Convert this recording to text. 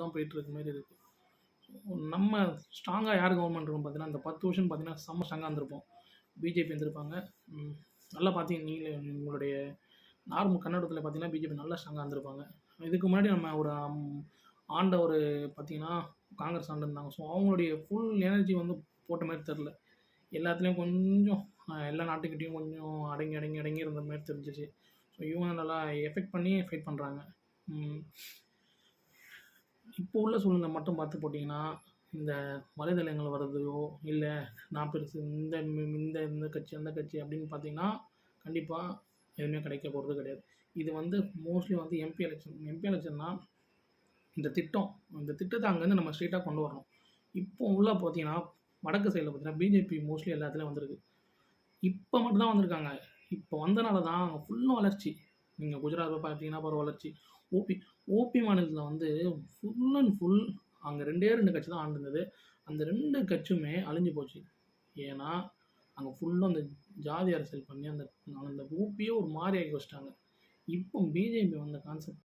தான் போயிட்டுருக்க மாதிரி இருக்குது நம்ம ஸ்ட்ராங்காக யார் கவர்மெண்ட் இருக்கும் பார்த்தீங்கன்னா இந்த பத்து வருஷம் பார்த்தீங்கன்னா செம்ம ஸ்ட்ராங்காக இருந்திருப்போம். பிஜேபி இருந்திருப்பாங்க. நல்லா பார்த்தீங்க நீங்களே உங்களுடைய நார்மல் கன்னடத்தில் பார்த்தீங்கன்னா பிஜேபி நல்லா ஸ்ட்ராங்காக இருந்திருப்பாங்க. இதுக்கு முன்னாடி நம்ம ஒரு ஆண்ட ஒரு பார்த்தீங்கன்னா காங்கிரஸ் ஆண்டு இருந்தாங்க. ஸோ அவங்களுடைய ஃபுல் எனர்ஜி வந்து போட்ட மாதிரி தெரில எல்லாத்துலேயும் கொஞ்சம் எல்லா நாட்டுக்கிட்டேயும் கொஞ்சம் அடங்கி அடங்கி அடங்கி இருந்த மாதிரி தெரிஞ்சிச்சு. ஸோ இவங்க நல்லா எஃபெக்ட் பண்ணி ஃபைட் பண்ணுறாங்க இப்போ உள்ள சூழ்நிலை மட்டும் பார்த்து போட்டிங்கன்னா இந்த வலைதளங்கள் வர்றதையோ இல்லை நான் பெருசு இந்த இந்த இந்த கட்சி அந்த கட்சி அப்படின்னு பார்த்தீங்கன்னா கண்டிப்பாக எதுவுமே கிடைக்க போகிறது கிடையாது. இது வந்து மோஸ்ட்லி வந்து எம்பி எலெக்ஷன் எம்பி எலெக்ஷன்னா இந்த திட்டம் இந்த திட்டத்தை அங்கேருந்து நம்ம ஸ்ட்ரீட்டாக கொண்டு வரணும். இப்போ உள்ள பார்த்தீங்கன்னா வடக்கு சைடில் பார்த்தீங்கன்னா பிஜேபி மோஸ்ட்லி எல்லாத்துலேயும் வந்திருக்கு. இப்போ மட்டும்தான் வந்திருக்காங்க. இப்போ வந்தனால தான் அங்கே ஃபுல்லும் வளர்ச்சி. நீங்கள் குஜராத் பார்த்தீங்கன்னா பரவ வளர்ச்சி. ஓபி ஓபி மாநிலத்தில் வந்து ஃபுல் அண்ட் ஃபுல் அங்கே ரெண்டே ரெண்டு கட்சி தான் ஆண்டுருந்தது. அந்த ரெண்டு கட்சியுமே அழிஞ்சு போச்சு. ஏன்னா அங்கே ஃபுல்லாக அந்த ஜாதி அரசியல் பண்ணி அந்த அந்த ஊப்பியே ஒரு மாதிரி ஆகி வச்சிட்டாங்க. இப்போ பிஜேபி வந்த கான்செப்ட்